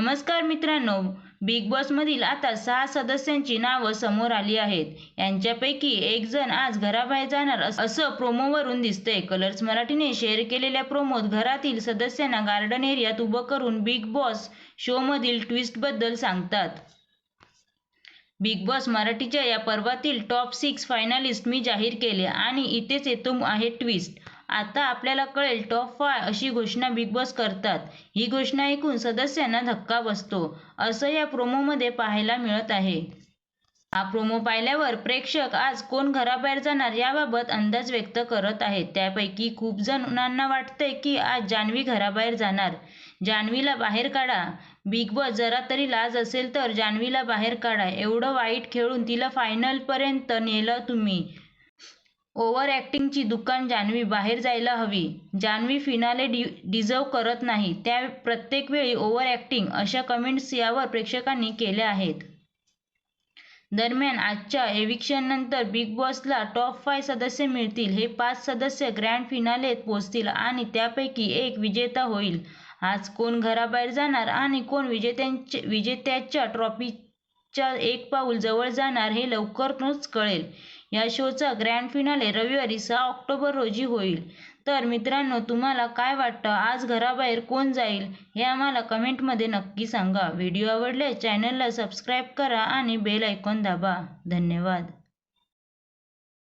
नमस्कार मित्रांनो बिग बॉसमधील आता सहा सदस्यांची नावं समोर आली आहेत. यांच्यापैकी एक जण आज घराबाहेर जाणार असं प्रोमोवरून दिसतंय. कलर्स मराठीने शेअर केलेल्या प्रोमोत घरातील सदस्यांना गार्डन एरियात उभं करून बिग बॉस शोमधील ट्विस्टबद्दल सांगतात. बिग बॉस मराठीच्या या पर्वातील टॉप सिक्स फायनलिस्ट मी जाहीर केले आणि इथेच येतो आहे ट्विस्ट आता आपल्याला कळेल टॉप फाय अशी घोषणा बिग बॉस करतात. ही घोषणा ऐकून सदस्यांना धक्का बसतो. असं या प्रोमोमध्ये पाहायला मिळत आहे. हा प्रोमो पाहिल्यावर प्रेक्षक आज कोण घराबाहेर जाणार याबाबत अंदाज व्यक्त करत आहेत. त्यापैकी खूप जणांना वाटतंय की आज जान्हवी घराबाहेर जाणार. जान्हवीला बाहेर काढा. बिग बॉस जरा तरी लाज असेल तर जान्हवीला बाहेर काढा. एवढं वाईट खेळून तिला फायनलपर्यंत नेलं तुम्ही. ओव्हर ॲक्टिंगची दुकान जान्हवी बाहेर जायला हवी. जान्हवी फिनाले डि डिझर्व करत नाही. त्या प्रत्येक वेळी ओव्हर ऍक्टिंग अशा कमेंट्स यावर प्रेक्षकांनी केल्या आहेत. दरम्यान आजच्या एव्हिक्शननंतर बिग बॉसला टॉप फाय सदस्य मिळतील. हे पाच सदस्य ग्रँड फिनालेत पोहोचतील आणि त्यापैकी एक विजेता होईल. आज कोण घराबाहेर जाणार आणि कोण विजेत्यांचे विजेत्याच्या ट्रॉफीच्या एक पाऊल जवळ जाणार हे लवकरच कळेल. या शोचा ग्रँड फिनाले रविवारी सहा ऑक्टोबर रोजी होईल. तर मित्रांनो तुम्हाला काय वाटतं? आज घराबाहेर कोण जाईल? हे आम्हाला कमेंटमध्ये नक्की सांगा. व्हिडिओ आवडल्यास चॅनलला सबस्क्राईब करा आणि बेल ऐकॉन दाबा. धन्यवाद.